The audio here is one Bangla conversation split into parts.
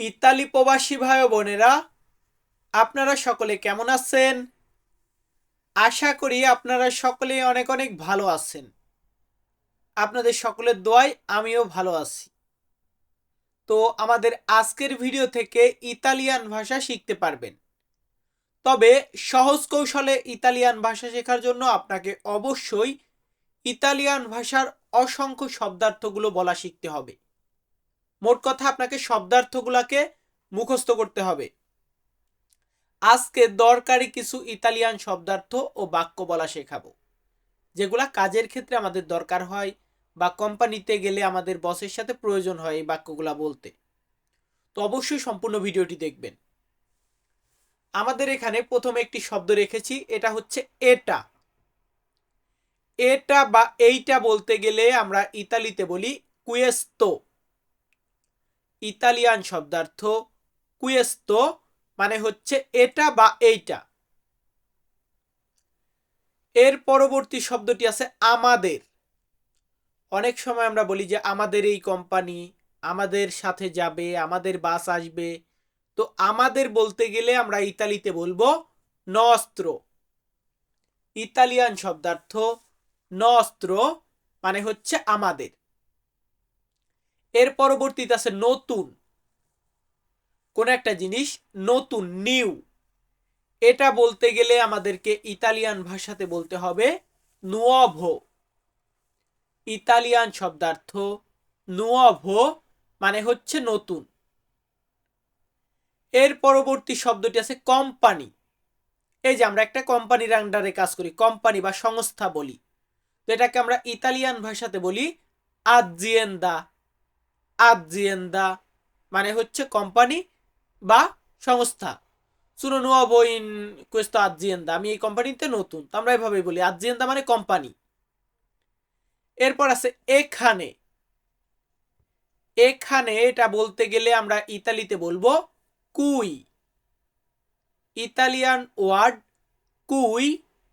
ইতালি প্রবাসী ভাই বোনেরা, আপনারা সকলে কেমন আছেন? আশা করি আপনারা সকলে অনেক অনেক ভালো আছেন। আপনাদের সকলের দোয়ায় আমিও ভালো আছি। তো আমাদের আজকের ভিডিও থেকে ইতালিয়ান ভাষা শিখতে পারবেন। তবে সহজ কৌশলে ইতালিয়ান ভাষা শেখার জন্য আপনাকে অবশ্যই ইতালিয়ান ভাষার অসংখ্য শব্দার্থগুলো বলা শিখতে হবে। মোট কথা আপনাকে শব্দার্থগুলোকে মুখস্থ করতে হবে। আজকে দরকারি কিছু ইতালিয়ান শব্দার্থ ও বাক্য বলা শেখাবো, যেগুলা কাজের ক্ষেত্রে আমাদের দরকার হয় বা কোম্পানিতে গেলে আমাদের বসের সাথে প্রয়োজন হয় এই বাক্যগুলা বলতে। তো অবশ্যই সম্পূর্ণ ভিডিওটি দেখবেন। আমাদের এখানে প্রথমে একটি শব্দ রেখেছি, এটা হচ্ছে এটা। এটা বা এইটা বলতে গেলে আমরা ইতালিতে বলি কুয়েস্তো। ইতালিয়ান শব্দার্থ কুয়েস্তো মানে হচ্ছে এটা বা এইটা। এর পরবর্তী শব্দটি আছে আমাদের। অনেক সময় আমরা বলি যে আমাদের এই কোম্পানি, আমাদের সাথে যাবে, আমাদের বাস আসবে। তো আমাদের বলতে গেলে আমরা ইতালিতে বলব নস্ত্র। ইতালিয়ান শব্দার্থ নস্ত্র মানে হচ্ছে আমাদের। এর পরবর্তীতে আছে নতুন। কোন একটা জিনিস নতুন নিউ এটা বলতে গেলে আমাদেরকে ইতালিয়ান ভাষাতে বলতে হবে নুয়ভো ইতালিয়ান শব্দার্থ নুয়ভো মানে হচ্ছে নতুন। এর পরবর্তী শব্দটি আছে কোম্পানি এই যে আমরা একটা কোম্পানির আন্ডারে কাজ করি কোম্পানি বা সংস্থা বলি। তো এটাকে আমরা ইতালিয়ান ভাষাতে বলি আজিয়েন্দা। আজিয়েন্দা মানে হচ্ছে কোম্পানি বা সংস্থা। সুনো নুয়াভো ইন কুয়েস্তো আজিয়েন্দা আমি এই কোম্পানিতে নতুন, তো আমরা এভাবেই বলি। আজিয়েন্দা মানে কোম্পানি এরপর আছে এখানে। এখানে এটা বলতে গেলে আমরা ইতালিতে বলব কুই। ইতালিয়ান ওয়ার্ড কুই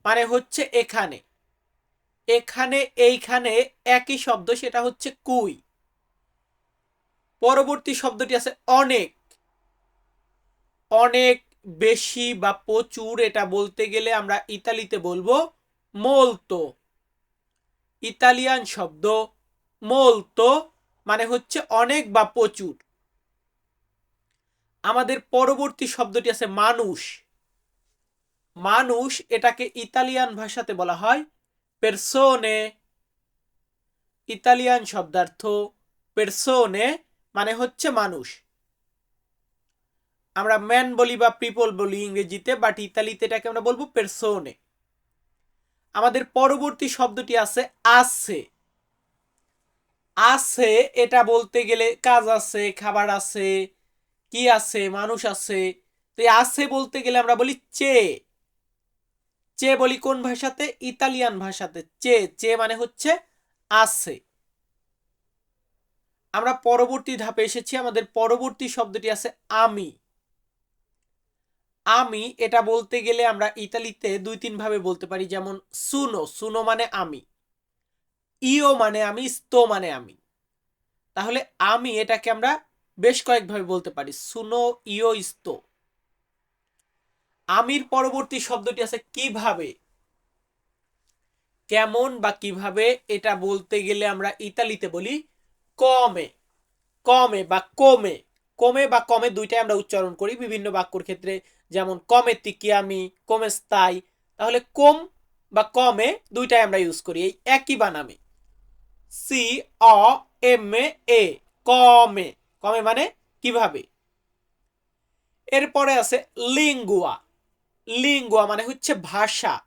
মানে হচ্ছে এখানে। এখানে, এইখানে একই শব্দ, সেটা হচ্ছে কুই। পরবর্তী শব্দটি আছে অনেক। অনেক বেশি বা প্রচুর এটা বলতে গেলে আমরা ইতালিতে বলব মোলতো ইতালিয়ান শব্দ মোলতো মানে হচ্ছে অনেক বা প্রচুর। আমাদের পরবর্তী শব্দটি আছে মানুষ। মানুষ এটাকে ইতালিয়ান ভাষাতে বলা হয় পেরসোনে ইতালিয়ান শব্দার্থ পেরসোনে মানে হচ্ছে মানুষ। আমরা ম্যান বলি বা পিপল বলি ইংরেজিতে বাট ইতালিতে এটাকে আমরা বলব পেরসোনে আমাদের পরবর্তী শব্দটি আছে আছে। আছে এটা বলতে গেলে কাজ আছে, খাবার আছে, কি আছে, মানুষ আছে। তো আছে বলতে গেলে আমরা বলি চে। চে বলি কোন ভাষাতে? ইতালিয়ান ভাষাতে। চে চে মানে হচ্ছে আছে। আমরা পরবর্তী ধাপে এসেছি, আমাদের পরবর্তী শব্দটি আছে আমি। আমি, এটা বলতে গেলে আমরা ইতালিতে দুই তিনভাবে বলতে পারি, যেমন সুনো সুনো মানে আমি, ইও মানে আমি স্তো মানে আমি। তাহলে আমি এটাকে আমরা বেশ কয়েকভাবে বলতে পারি, সুনো, ইও ইস্তো আমির পরবর্তী শব্দটি আছে কীভাবে? কেমন বা কীভাবে? এটা বলতে গেলে আমরা ইতালিতে বলি কমে কমে বা কমে কমে বা কমে দুইটাই আমরা উচ্চারণ করি বিভিন্ন বাক্যর ক্ষেত্রে। যেমন কমে তিকি আমি, কমে স্থাই তাহলে কম বা কমে দুইটাই আমরা ইউজ করি, এই একই বানামে। সি, অ, এম এ, কমে। কমে মানে কীভাবে? এরপরে আছে লিঙ্গুয়া। লিঙ্গুয়া মানে হচ্ছে ভাষা।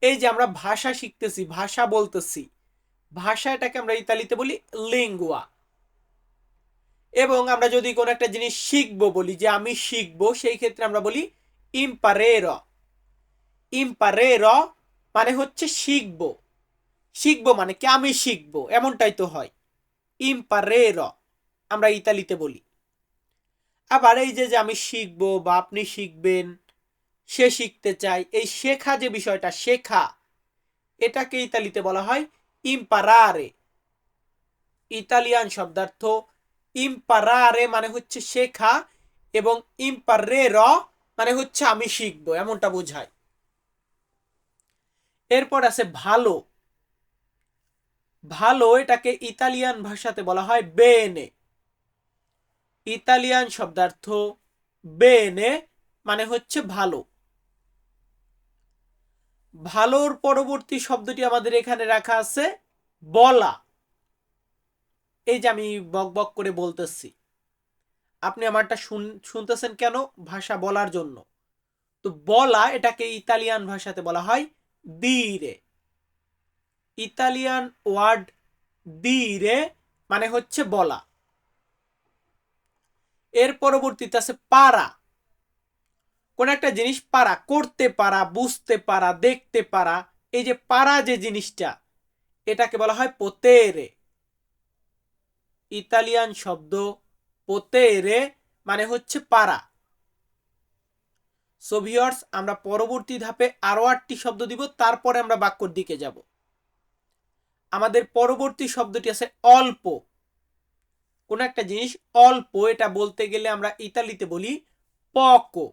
এই যে আমরা ভাষা শিখতেছি, ভাষা বলতেছি ভাষা এটাকে আমরা ইতালিতে বলি লিঙ্গুয়া এবং আমরা যদি কোনো একটা জিনিস শিখব বলি, যে আমি শিখব, সেই ক্ষেত্রে আমরা বলি ইম্পারের ইম্পারের মানে হচ্ছে শিখব। শিখব মানে কি? আমি শিখব। এমনটাই তো হয়। ইম্পারের আমরা ইতালিতে বলি। আবার এই যে যে আমি শিখব বা আপনি শিখবেন, সে শিখতে চায়, এই শেখা যে বিষয়টা, শেখা, এটাকে ইতালিতে বলা হয় ইম্পারারে ইতালিয়ান শব্দার্থ ইম্পারারে মানে হচ্ছে শেখা এবং ইম্পারে র মানে হচ্ছে আমি শিখব এমনটা বোঝায় এরপর আছে ভালো ভালো এটাকে ইতালিয়ান ভাষাতে বলা হয় বেনে ইতালিয়ান শব্দার্থ বেনে মানে হচ্ছে ভালো ভালোর পরবর্তী শব্দটি আমাদের এখানে রাখা আছে, বলা। এই যে আমি বক বক করে বলতেছি। আপনি আমারটা শুনতেছেন কেন? ভাষা বলার জন্য। তো বলা এটাকে ইতালিয়ান ভাষাতে বলা হয় দিরে ইতালিয়ান ওয়ার্ড দিরে মানে হচ্ছে বলা। এর পরবর্তীতে আছে পারা। কোন একটা জিনিস পারা, করতে পারা, বুঝতে পারা, দেখতে পারা, এই যে পারা যে জিনিসটা, এটাকে বলা হয় পোতেরে। ইতালিয়ান শব্দ পোতেরে মানে হচ্ছে পারা। সোভিয়র্স আমরা পরবর্তী ধাপে আরও আটটি শব্দ দিব, তারপরে আমরা বাক্যর দিকে যাব। আমাদের পরবর্তী শব্দটি আছে অল্প। কোন একটা জিনিস অল্প, এটা বলতে গেলে আমরা ইতালিতে বলি পকো।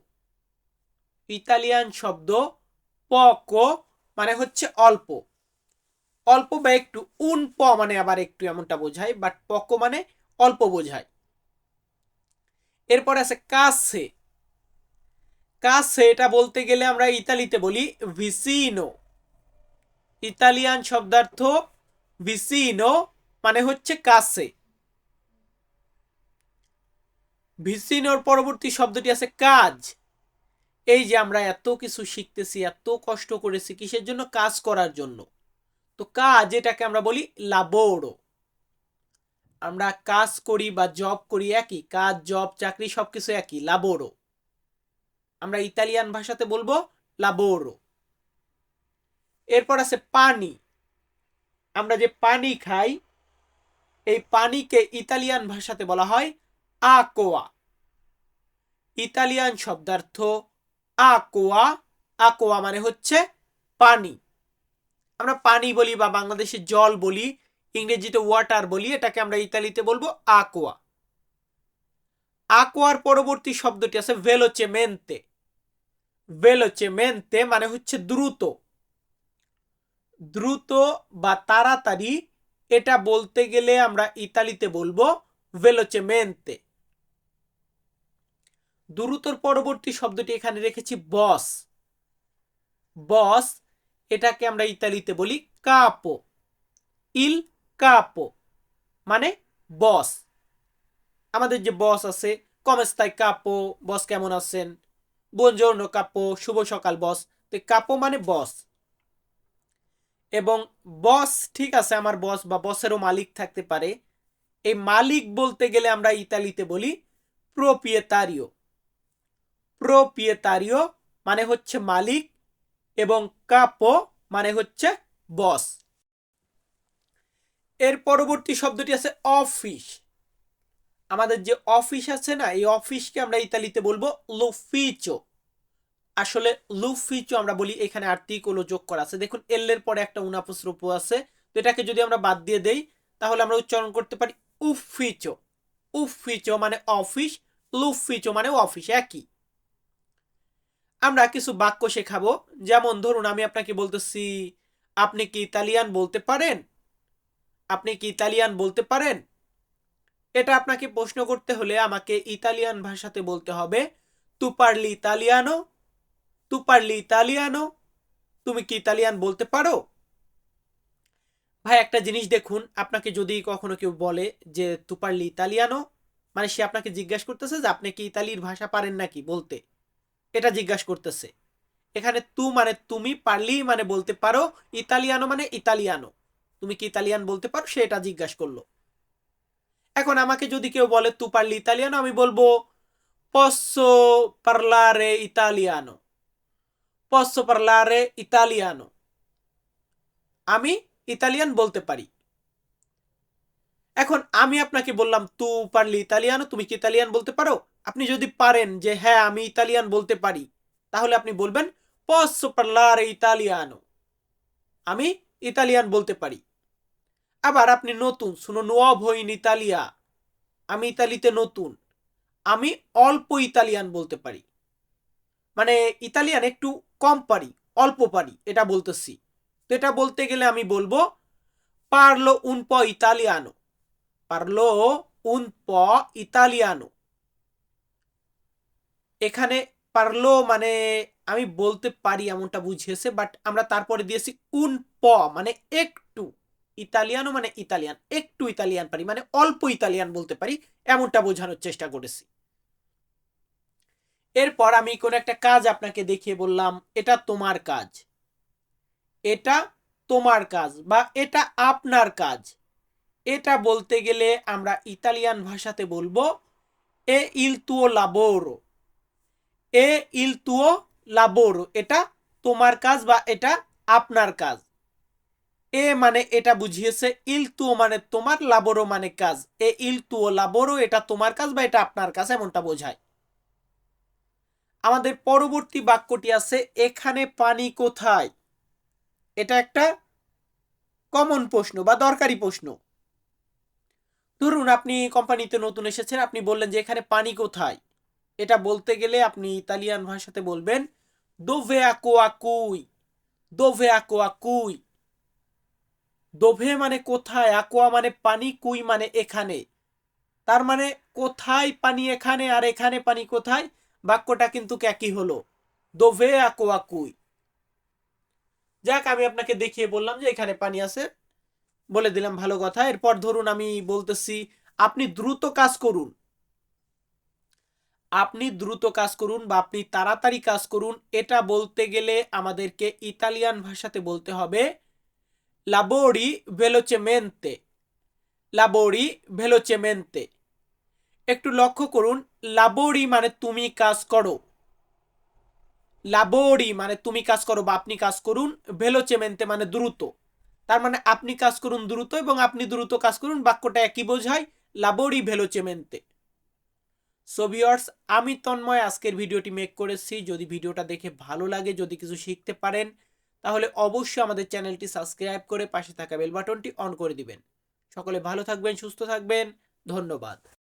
ইতালিয়ান শব্দ পকো মানে হচ্ছে অল্প। অল্প বা একটু উন প মানে আবার একটু এমনটা বোঝায় বাট পকো মানে অল্প বোঝায়। এরপরে আছে কাছে। কাছে এটা বলতে গেলে আমরা ইতালিতে বলি ভিসিনো ইতালিয়ান শব্দার্থ ভিসিনো মানে হচ্ছে কাছে। ভিসিনোর পরবর্তী শব্দটি আছে কাজ। এই যে আমরা এত কিছু শিখতেছি, এত কষ্ট করেছি কিসের জন্য? কাজ করার জন্য। তো কাজ এটাকে আমরা বলি লাবোরো আমরা কাজ করি বা জব করি একই, কাজ জব চাকরি সবকিছু একই লাবোরো আমরা ইতালিয়ান ভাষাতে বলব লাবোরো এরপর আছে পানি। আমরা যে পানি খাই, এই পানিকে ইতালিয়ান ভাষাতে বলা হয় আকোয়া। ইতালিয়ান শব্দার্থ আকোয়া আকোয়া মানে হচ্ছে পানি। আমরা পানি বলি বা বাংলাদেশে জল বলি, ইংরেজিতে ওয়াটার বলি, এটাকে আমরা ইতালিতে বলব আকোয়া। আকোয়ার পরবর্তী শব্দটি আছে ভেলোচেমেন্তে ভেলোচেমেন্তে মানে হচ্ছে দ্রুত। দ্রুত বা তাড়াতাড়ি, এটা বলতে গেলে আমরা ইতালিতে বলব ভেলোচেমেন্তে দ্রুতর পরবর্তী শব্দটি এখানে রেখেছি বস। বস, এটাকে আমরা ইতালিতে বলি কাপো ইল কাপো মানে বস। আমাদের যে বস আছে কমেস্তায় কাপো বস কেমন আছেন? বনজর্ণ কাপো শুভ সকাল, বস। তো কাপো মানে বস। এবং বস ঠিক আছে, আমার বস বা বসেরও মালিক থাকতে পারে। এই মালিক বলতে গেলে আমরা ইতালিতে বলি প্রোপিয়েতারিও প্রোপিয়েতারিও মানে হচ্ছে মালিক এবং কাপো মানে হচ্ছে বস। এর পরবর্তী শব্দটি আছে অফিস। আমাদের যে অফিস আছে না, এই অফিসকে আমরা ইতালিতে বলব লুফিচো। আসলে লুফিচো আমরা বলি, এখানে আর্টিকলও যোগ করা আছে। দেখুন এলের পরে একটা উনাপস্রূপ আছে। তো এটাকে যদি আমরা বাদ দিয়ে দেই, তাহলে আমরা উচ্চারণ করতে পারি উফিচো। উফিচো মানে অফিস, লুফিচো মানে অফিস, একই। আমরা কিছু বাক্য শেখাবো। যেমন ধরুন, আমি আপনাকে বলতেছি, আপনি কি ইতালিয়ান বলতে পারেন? আপনি কি ইতালিয়ান বলতে পারেন? এটা আপনাকে প্রশ্ন করতে হলে আমাকে ইতালিয়ান ভাষাতে বলতে হবে। তু পারলি ইতালিয়ানো তু পারলি ইতালিয়ানো তুমি কি ইতালিয়ান বলতে পারো? ভাই, একটা জিনিস দেখুন, আপনাকে যদি কখনো কেউ বলে যে তু পারলি ইতালিয়ানো মানে সে আপনাকে জিজ্ঞাসা করতেছে যে, আপনি কি ইতালির ভাষা পারেন নাকি? বলতে। এটা জিজ্ঞাসা করতেছে। এখানে তু মানে তুমি, পারলি মানে বলতে পারো, ইতালিয়ানো মানে ইতালিয়ানো। তুমি কি ইতালিয়ান বলতে পারো? সে এটা জিজ্ঞাসা করল। এখন আমাকে যদি কেউ বলে, তু পারলি ইতালিয়ানো? আমি বলব পসো পার্লারে ইতালিয়ানো পসো পার্লারে ইতালিয়ানো আমি ইতালিয়ান বলতে পারি। এখন আমি আপনাকে বললাম, তু পারলি ইতালিয়ানো? তুমি কি ইতালিয়ান বলতে পারো? আপনি যদি পারেন যে হ্যাঁ আমি ইতালিয়ান বলতে পারি, তাহলে আপনি বলবেন পসো পার্লারে ইতালিয়ানো আমি ইতালিয়ান বলতে পারি। আবার আপনি নতুন, শুনো নোয়াভ ইন ইতালিয়া আমি ইতালিতে নতুন। আমি অল্প ইতালিয়ান বলতে পারি। মানে ইতালিয়ান একটু কম পারি, অল্প পারি, এটা বলতেছি। তো এটা বলতে গেলে আমি বলব পারল উন প ইতালিয়ানো পারল উন প ইতালিয়ানো এখানে পারল মানে আমি বলতে পারি এমনটা বুঝিয়েছে বাট আমরা তারপরে দিয়েছি উন প মানে একটু। ইতালিয়ানও মানে ইতালিয়ান, একটু ইতালিয়ান পারি মানে অল্প ইতালিয়ান বলতে পারি, এমনটা বোঝানোর চেষ্টা করেছি। এরপর আমি কোন একটা কাজ আপনাকে দেখিয়ে বললাম, এটা তোমার কাজ। এটা তোমার কাজ বা এটা আপনার কাজ। এটা বলতে গেলে আমরা ইতালিয়ান ভাষাতে বলব, এ ইল তুও লাবোরো এ ইল তুও লাবোরো, এটা তোমার কাজ বা এটা আপনার কাজ। এ মানে এটা বুঝিয়েছে, ইল তুও মানে তোমার লাবোরো মানে কাজ। এ ইল তুও লাবোরো এটা তোমার কাজ বা এটা আপনার কাজ, এমনটা বোঝায়। আমাদের পরবর্তী বাক্যটি আছে, এখানে পানি কোথায়? এটা একটা কমন প্রশ্ন বা দরকারি প্রশ্ন। ধরুন আপনি কোম্পানিতে নতুন এসেছেন, আপনি বললেন যে এখানে পানি কোথায়? এটা বলতে গেলে আপনি ইতালিয়ান ভাষাতে বলবেন দোভে আকোয়া কুই দোভে আকোয়া কুই দোভে মানে কোথায়? আকোয়া মানে পানি কুই মানে এখানে। তার মানে কোথায় পানি এখানে আর এখানে পানি কোথায়? বাক্যটা কিন্তু একই হলো। দোভে আকোয়া কুই যাক, আমি আপনাকে দেখিয়ে বললাম যে এখানে পানি আছে। বলে দিলাম ভালো কথা। এরপর ধরুন আমি বলতেছি, আপনি দ্রুত কাজ করুন। আপনি দ্রুত কাজ করুন বা আপনি তাড়াতাড়ি কাজ করুন, এটা বলতে গেলে আমাদেরকে ইতালিয়ান ভাষাতে বলতে হবে লাবোরি ভেলোচেমেন্তে লাবোরি ভেলোচেমেন্তে একটু লক্ষ্য করুন লাবোরি মানে তুমি কাজ করো। লাবোরি মানে তুমি কাজ করো বা আপনি কাজ করুন ভেলোচেমেন্তে মানে দ্রুত। তার মানে আপনি কাজ করুন দ্রুত এবং আপনি দ্রুত কাজ করুন, বাক্যটা একই বোঝায় লাবোরি ভেলোচেমেন্তে সো ভিওর্স আমি তন্ময়, আজকের ভিডিওটি মেক করেছি। যদি ভিডিওটা দেখে ভালো লাগে, যদি কিছু শিখতে পারেন, তাহলে অবশ্যই আমাদের চ্যানেলটি সাবস্ক্রাইব করে পাশে থাকা বেল বাটনটি অন করে দিবেন। সকলে ভালো থাকবেন, সুস্থ থাকবেন। ধন্যবাদ।